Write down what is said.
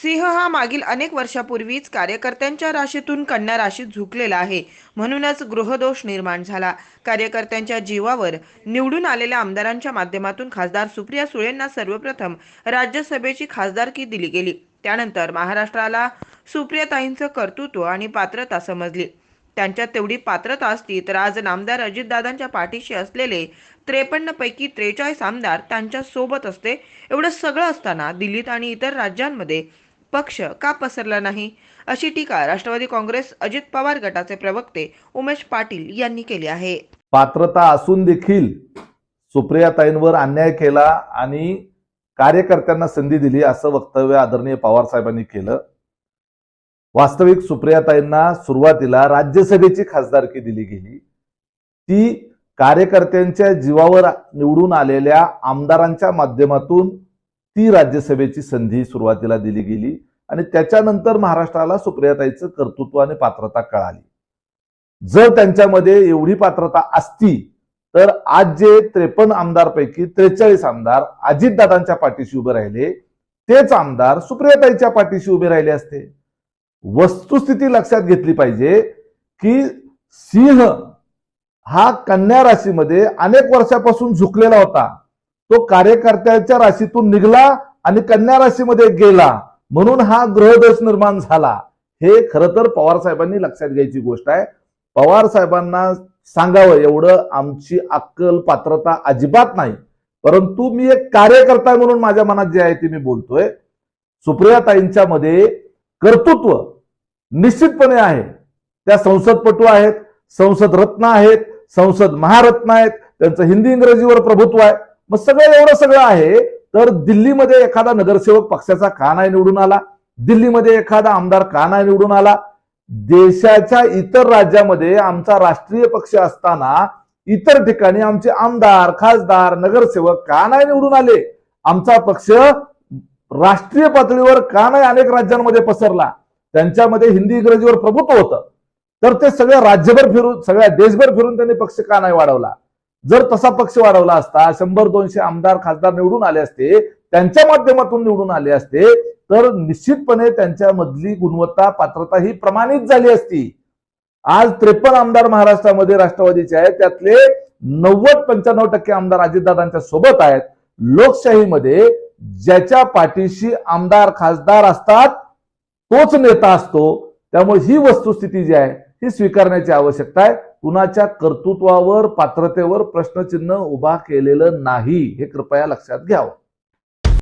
सिंह हा मागील अनेक वर्षापूर्वीच कार्यकर्त्यांच्या राशीतून कन्या राशीत झुकलेला आहे. म्हणूनच गृहदोष निर्माण झाला. कार्यकर्त्यांच्या जीवावर निवडून आलेल्या आमदारांच्या माध्यमातून खासदार सुप्रिया सुळेंना सर्वप्रथम राज्यसभेची खासदारकी दिली गेली. त्यानंतर महाराष्ट्राला सुप्रियाताईंचं कर्तृत्व आणि पात्रता समजली. त्यांच्यात तेवढी पात्रता असती तर आज नामदार अजितदादांच्या पाठीशी असलेले त्रेपन्न पैकी त्रेचाळीस आमदार त्यांच्यासोबत असते एवढं सगळं असताना दिल्लीत आणि इतर राज्यांमध्ये पक्ष का पसरला नाही? अशी टीका राष्ट्रवादी काँग्रेस अजित पवार गटाचे प्रवक्ते उमेश पाटील यांनी केली आहे. पात्रता असून देखील सुप्रियाताईंवर अन्याय केला आणि कार्यकर्त्यांना संधी दिली असं वक्तव्य आदरणीय पवार साहेबांनी केलं. वास्तविक सुप्रियाताईंना सुरुवातीला राज्यसभेची खासदारकी दिली गेली. ती कार्यकर्त्यांच्या जीवावर निवडून आलेल्या आमदारांच्या माध्यमातून ती राज्यसभेची संधी सुरुवातीला दिली गेली आणि त्याच्यानंतर महाराष्ट्राला सुप्रियाताईचं कर्तृत्व आणि पात्रता कळाली. जर त्यांच्यामध्ये एवढी पात्रता असती तर आज जे त्रेपन्न आमदारपैकी त्रेचाळीस आमदार अजितदादांच्या पाठीशी उभे राहिले तेच आमदार सुप्रियाताईच्या पाठीशी उभे राहिले असते. वस्तुस्थिती लक्षात घेतली पाहिजे की सिंह हा कन्या राशीमध्ये अनेक वर्षापासून झुकलेला होता. तो कार्यकर्त्याच्या राशीतून निघला आणि कन्या राशीमध्ये गेला. म्हणून हा ग्रहदोष निर्माण झाला. हे खरं तर पवार साहेबांनी लक्षात घ्यायची गोष्ट आहे. पवार साहेबांना सांगावं एवढं आमची अक्कल पात्रता अजिबात नाही. परंतु मी एक कार्यकर्ता म्हणून माझ्या मनात जे आहे ते मी बोलतोय. सुप्रियाताईंच्या मध्ये कर्तृत्व निश्चितपणे आहे. त्या संसदपटू आहेत संसद रत्न आहेत संसद महारत्न आहेत त्यांचं हिंदी इंग्रजीवर प्रभुत्व आहे. मग सगळं एवढं सगळं आहे तर दिल्लीमध्ये एखादा नगरसेवक पक्षाचा का नाही निवडून आला? दिल्लीमध्ये एखादा आमदार का नाही निवडून आला? देशाच्या इतर राज्यामध्ये आमचा राष्ट्रीय पक्ष असताना इतर ठिकाणी आमचे आमदार खासदार नगरसेवक का नाही निवडून आले? आमचा पक्ष राष्ट्रीय पातळीवर का नाही अनेक राज्यांमध्ये पसरला? त्यांच्यामध्ये हिंदी इंग्रजीवर प्रभुत्व होतं. तर ते सगळ्या राज्यभर फिरून सगळ्या देशभर फिरून त्यांनी पक्ष का नाही वाढवला? जर तसा पक्ष वाढवला असता शंभर दोनशे आमदार खासदार निवडून आले असते त्यांच्या माध्यमातून निवडून आले असते तर निश्चितपणे त्यांच्यामधली गुणवत्ता पात्रता ही प्रमाणित झाली असती. आज त्रेपन्न आमदार महाराष्ट्रामध्ये राष्ट्रवादीचे आहेत त्यातले नव्वद पंच्याण्णव टक्के आमदार अजितदादांच्या सोबत आहेत. लोकशाहीमध्ये ज्याच्या पाठीशी आमदार खासदार असतात तोच नेता असतो. त्यामुळे ही वस्तुस्थिती जी आहे ही स्वीकारण्याची आवश्यकता आहे. कुणाच्या कर्तृत्वावर पात्रतेवर प्रश्नचिन्ह उभा केलेलं नाही हे कृपया लक्षात घ्यावं.